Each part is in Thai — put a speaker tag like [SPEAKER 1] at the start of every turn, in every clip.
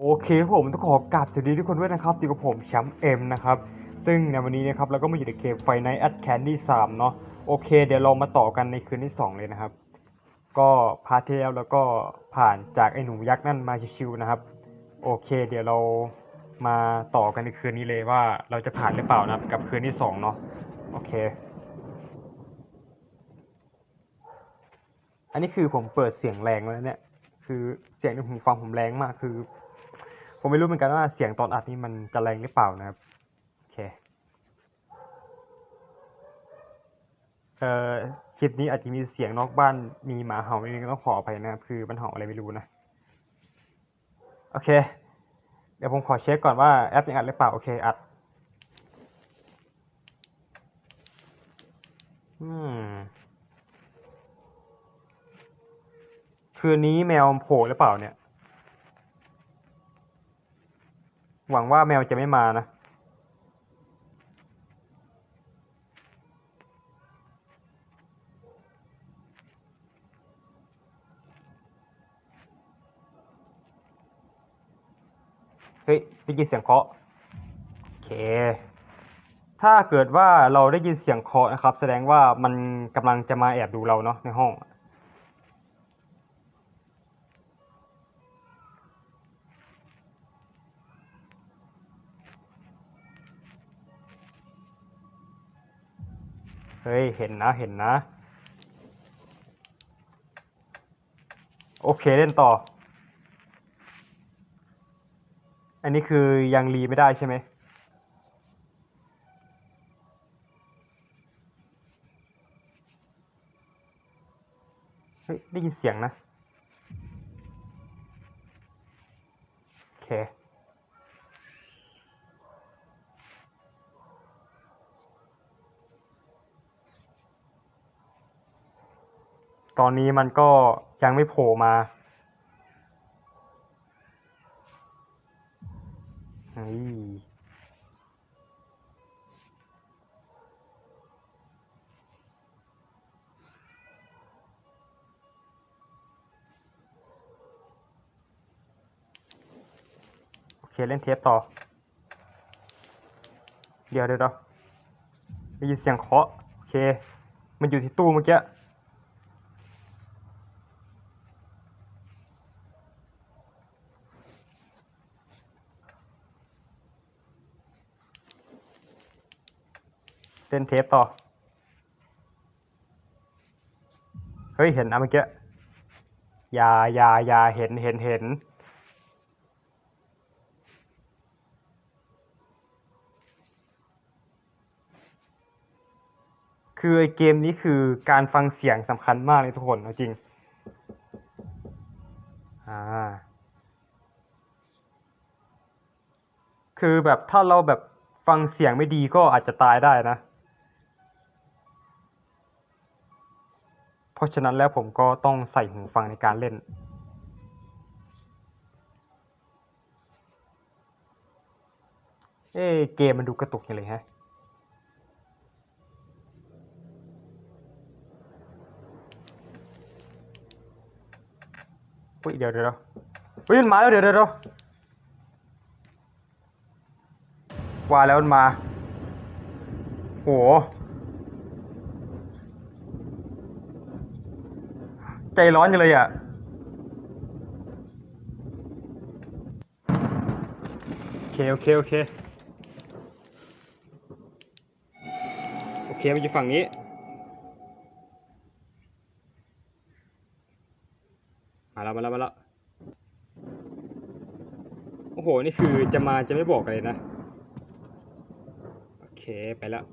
[SPEAKER 1] โอเคผมต้องขอกราบสวัสดีทุกคนด้วยนะครับอยู่กับผมแชมป์เอ็มนะครับ ซึ่งในวันนี้นะครับเราก็มาอยู่ในเกมไฟไนแอดแคนดี้สามเนาะโอเค เดี๋ยวเรามาต่อกันในคืนที่ 2 เลยนะครับ ก็พาร์ทที่แล้วแล้วก็ผ่านจากไอ้หนูยักษ์นั่นมาชิวๆนะครับ โอเค เดี๋ยวเรามาต่อกันในคืนนี้เลยว่าเราจะผ่านหรือเปล่านะกับคืนที่2เนาะโอเค อันนี้คือผมเปิดเสียงแรงแล้วเนี่ยคือเสียงในหูฟังผมแรงมากคือ ผมไม่รู้เหมือนกันว่าเสียงตอนอัดนี่มันจะแรงหรือเปล่านะครับ โอเค เอ่อคลิปนี้อาจจะมีเสียงนอกบ้านมีหมาเห่านิดนึงก็ต้องขออภัยนะครับ คือมันเห่าอะไรไม่รู้นะ โอเค เดี๋ยวผมขอเช็คก่อนว่าแอปยังอัดหรือเปล่า โอเค อัด อืม คืนนี้แมวโผล่หรือเปล่าเนี่ย หวังว่าแมวจะไม่มานะเฮ้ยได้ยินเสียงเคาะโอเค ถ้าเกิดว่าเราได้ยินเสียงเคาะนะครับ แสดงว่ามันกำลังจะมาแอบดูเราเนาะในห้อง เฮ้ย เห็นนะ เห็นนะ โอเคเล่นต่อ อันนี้คือยังรีไม่ได้ใช่ไหม เฮ้ย ได้ยินเสียงนะ โอเค ตอนนี้มันก็ยังไม่โผล่มาโอเคเล่นเทปต่อเดี๋ยวเดี๋ยวเดี๋ยวได้ยินเสียงเคาะ โอเค มันอยู่ที่ตู้เมื่อกี้ เล่นเทปต่อ เฮ้ย เห็นนะเมื่อกี้อย่าอย่าอย่าเห็นเห็นเห็น คือไอเกมนี้คือการฟังเสียงสำคัญมากเลยทุกคนเอาจริง อ่า คือแบบถ้าเราแบบฟังเสียงไม่ดีก็อาจจะตายได้นะ ราะฉะนั้นแล้วผมก็ต้องใส่หูฟังในการเล่น เอ้เกมมันดูกระตุกอย่างเลยฮะอุ้ยเดี๋ยวเดี๋ยวเดี๋ยวอุ้ยมันมาแล้วเดี๋ยวเดี๋ยวเดี๋ยวว่าแล้วมันมา โห ใจร้อนจังเลยอะโอเคโอเคโอเคโอเคมันอยู่ฝั่งนี้มาแล้วมาแล้วมาแล้วโอ้โห นี่คือจะมาจะไม่บอกเลยนะ โอเค ไปแล้ว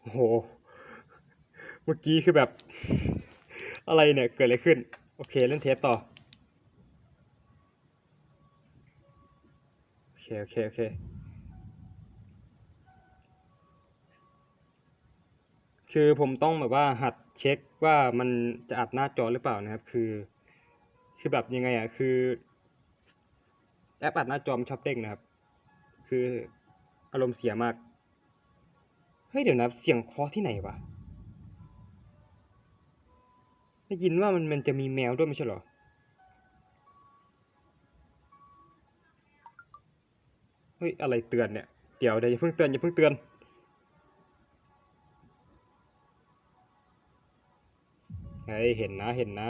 [SPEAKER 1] โอ้โห มื่อกี้คือแบบ อะไรเนี่ย เกิดอะไรขึ้น โอเค เล่นเทปต่อ โอเค โอเค โอเค คือผมต้องแบบว่าหัดเช็คว่ามันจะอัดหน้าจอหรือเปล่านะครับ คือ คือแบบยังไงอะ คือ แอปอัดหน้าจอมนชอบเด้งนะครับ คืออารมณ์เสียมาก เฮ้ย เดี๋ยวนะ เสียงคาะที่ไหนวะ ได้ยินว่ามันมันจะมีแมวด้วยไม่ใช่หรอ เฮ้ย อะไรเตือนเนี่ย เดี๋ยวเดี๋ยวอย่าเพิ่งเตือนอย่าเพิ่งเตือน เฮ้ย เห็นนะเห็นนะ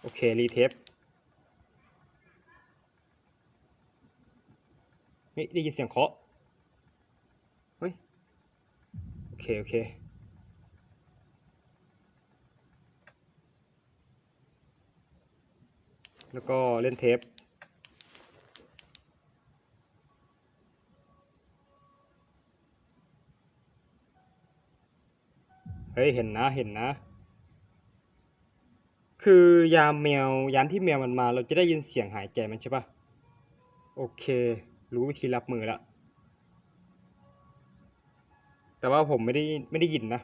[SPEAKER 1] โอเค รีเทป ฮ้ยได้ยินเสียงเคาะเฮ้ยโอเคโอเคแล้วก็เล่นเทป เฮ้ย เห็นนะ เห็นนะ คือยามแมวยามที่แมวมันมา เราจะได้ยินเสียงหายใจมันใช่ปะโอเค รู้วิธีรับมือแล้ว แต่ว่าผมไม่ได้ไม่ได้ยินนะ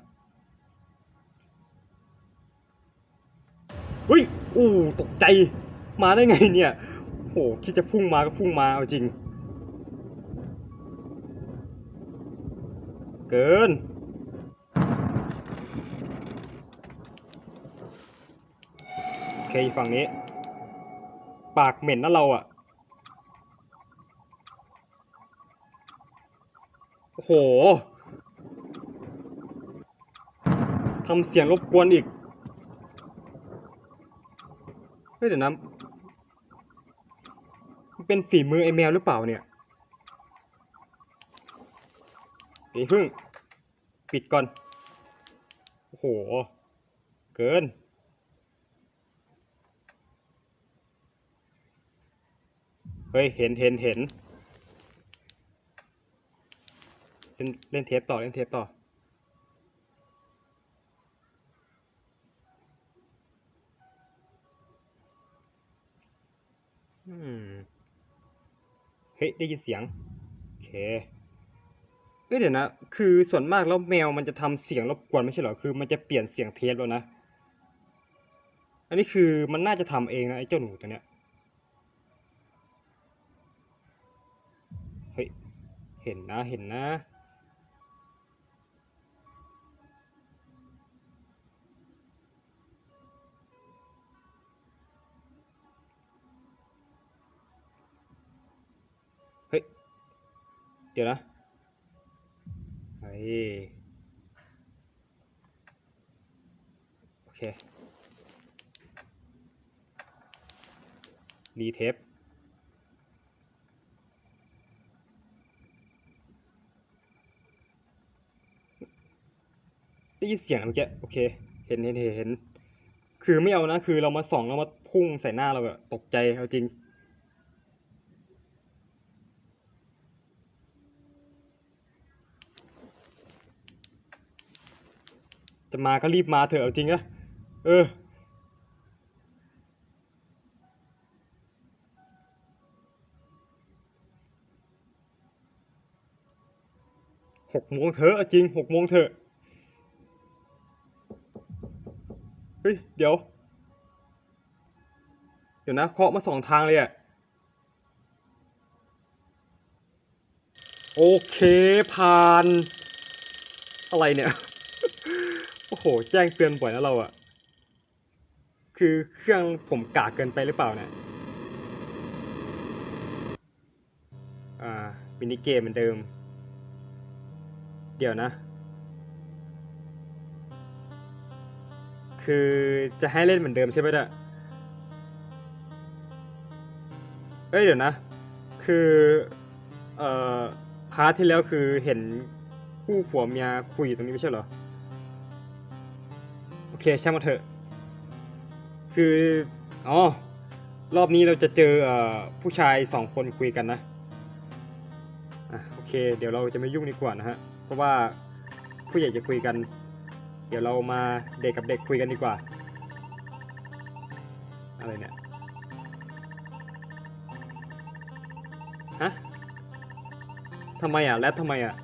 [SPEAKER 1] เฮ้ยอู้ตกใจ มาได้ไงเนี่ยโหคิดจะพุ่งมาก็พุ่งมาเอาจริง เกินโอเคฝั่งนี้ ปากเหม็นนะเราอะ โอ้โหทำเสียงรบกวนอีก เฮ้ยเดี๋ยวนะมันเป็นฝีมือไอแมวหรือเปล่าเนี่ยเดี๋ยพึ่ง ปิดก่อน โอ้โห เกิน เฮ้ย เห็นเห็นเห็น เล่นเล่นเทปต่อเล่นเทปต่อเฮ้ยได้ยินเสียง โอเคเอ้ยเดี๋ยวนะ คือส่วนมากแล้วแมวมันจะทำเสียงรบกวนไม่ใช่เหรอ คือมันจะเปลี่ยนเสียงเทปแล้วนะ อันนี้คือมันน่าจะทำเองนะไอ้เจ้าหนูตัวเนี้ย เฮ้ย เห็นนะ เห็นนะ เฮ้ย เดี๋ยวนะเฮ้ยโอเค รีเทปได้ยินเสียงเมื่อกี้โอเค เห็นเห็นเห็น คือไม่เอานะ คือเรามาส่องแล้วมาพุ่งใส่หน้าเราแบบตกใจเอาจริง จะมาก็รีบมาเถอะเอาจริงอะเออ หกโมงเถอะจริงหกโมงเถอะ เฮ้ย เดี๋ยว เดี๋ยวนะเคาะมาสองทางเลยอะโอเคผ่าน อะไรเนี่ย โอ้โห แจ้งเตือนบ่อยนะเราอะคือเครื่องผมกากเกินไปหรือเปล่าเนี่ย อ่ามินิเกมเหมือนเดิม เดี๋ยวนะ คือจะให้เล่นเหมือนเดิมใช่ไหมเนี่ยเอ้ยเดี๋ยวนะ คือ เอ่อ พาร์ทที่แล้วคือเห็นคู่ผัวเมียคุยอยู่ตรงนี้ไม่ใช่เหรอ เคช่างมันเถอะ คืออ๋อรอบนี้เราจะเจอเอผู้ชายสองคนคุยกันนะอะโอเค เดี๋ยวเราจะไม่ยุ่งดีกว่านะฮะเพราะว่าผู้ใหญ่จะคุยกัน เดี๋ยวเรามาเด็กกับเด็กคุยกันดีกว่า อะไรเนี่ยฮะทำไมอะ แล้วทำไมอะ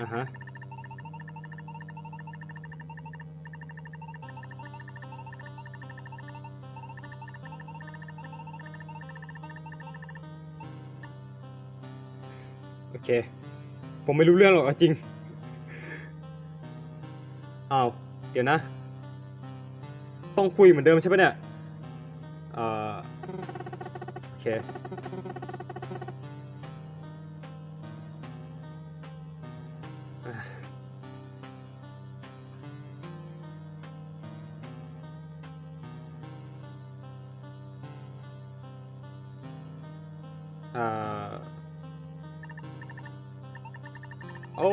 [SPEAKER 1] อะฮะโอเค ผมไม่รู้เรื่องหรอกเอาจริงอ้าวเดี๋ยวนะ ต้องคุยเหมือนเดิมใช่ปะเนี่ย เอ่อ โอเค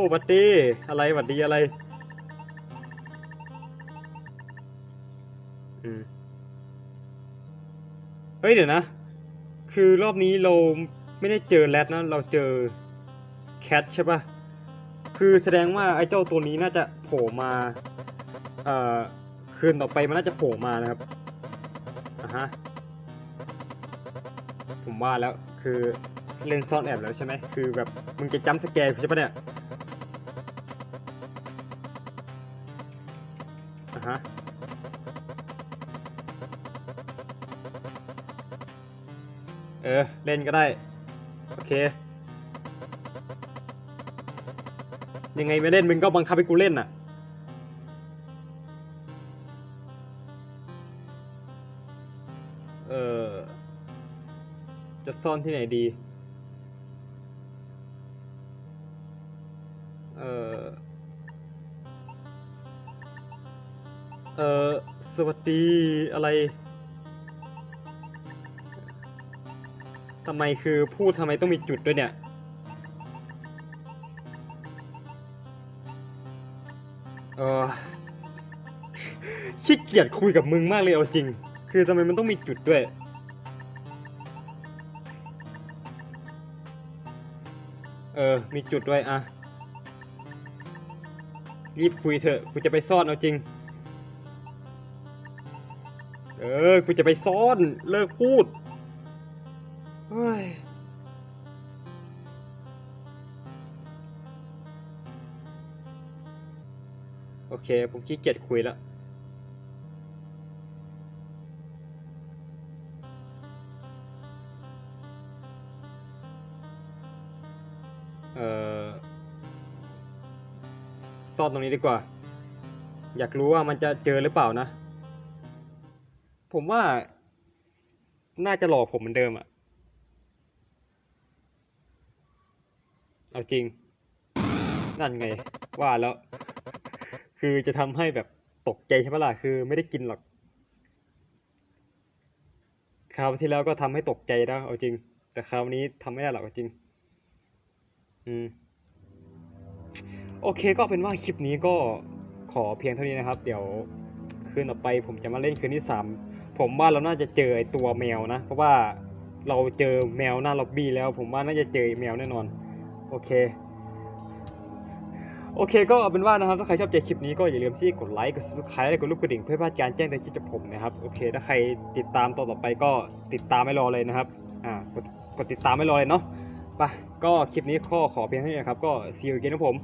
[SPEAKER 1] โอ้บัดดี้อะไรบัดดีอะไร อืม เฮ้ยเดี๋ยวนะ คือรอบนี้เราไม่ได้เจอแรดนะ เราเจอแคทใช่ปะคือแสดงว่าไอ้เจ้าตัวนี้น่าจะโผล่มา เอ่อ คืนต่อไปมันน่าจะโผล่มานะครับอะฮะ ผมว่าแล้วคือเล่นซ่อนแอบแล้วใช่ไหม คือแบบมึงจะจำสแกร์ใช่ปะเนี่ย ฮะเออ เล่นก็ได้ โอเค ยังไงไม่เล่นมึงก็บังคับให้กูเล่นน่ะ เออ จะซ่อนที่ไหนดี เออสวัสดีอะไรทำไมคือพูดทำไมต้องมีจุดด้วยเนี่ย เออขี้เกียจคุยกับมึงมากเลยเอาจริง คือทำไมมันต้องมีจุดด้วย เออ มีจุดด้วยอะรีบคุยเถอะ กูจะไปซ่อนเอาจริง เออ กูจะไปซ่อน เลิกพูดเฮ้ยโอเค ผมขี้เกียจคุยแล้วเออซ่อนตรงนี้ดีกว่า อยากรู้ว่ามันจะเจอหรือเปล่านะ ผมว่า น่าจะหลอกผมเหมือนเดิมอะเอาจริง นั่นไง ว่าแล้ว คือจะทำให้แบบตกใจใช่ไหมล่ะ คือไม่ได้กินหรอก คราวที่แล้วก็ทำให้ตกใจนะเอาจริง แต่คราวนี้ทำไม่ได้หรอกเอาจริง อืม โอเคก็เป็นว่าคลิปนี้ก็ขอเพียงเท่านี้นะครับ เดี๋ยวคืนต่อไปผมจะมาเล่นคืนที่สาม ผมว่าเราน่าจะเจอไอตัวแมวนะ เพราะว่าเราเจอแมวหน้าล็อบบี้แล้ว ผมว่าน่าจะเจอแมวแน่นอน โอเค โอเค ก็เอาเป็นว่านะครับ ถ้าใครชอบใจคลิปนี้ก็อย่าลืมที่กดไลค์ กด subscribe และกดรูปกระดิ่งเพื่อพลาดการแจ้งเตือนคลิปจากผมนะครับ โอเค ถ้าใครติดตามต่อต่อไปก็ติดตามไม่รอเลยนะครับ อ่ากดกดติดตามไม่รอเลยเนาะ ไป ก็คลิปนี้ข้อขอเพียงเท่านี้นะครับ ก็ see you again นะผม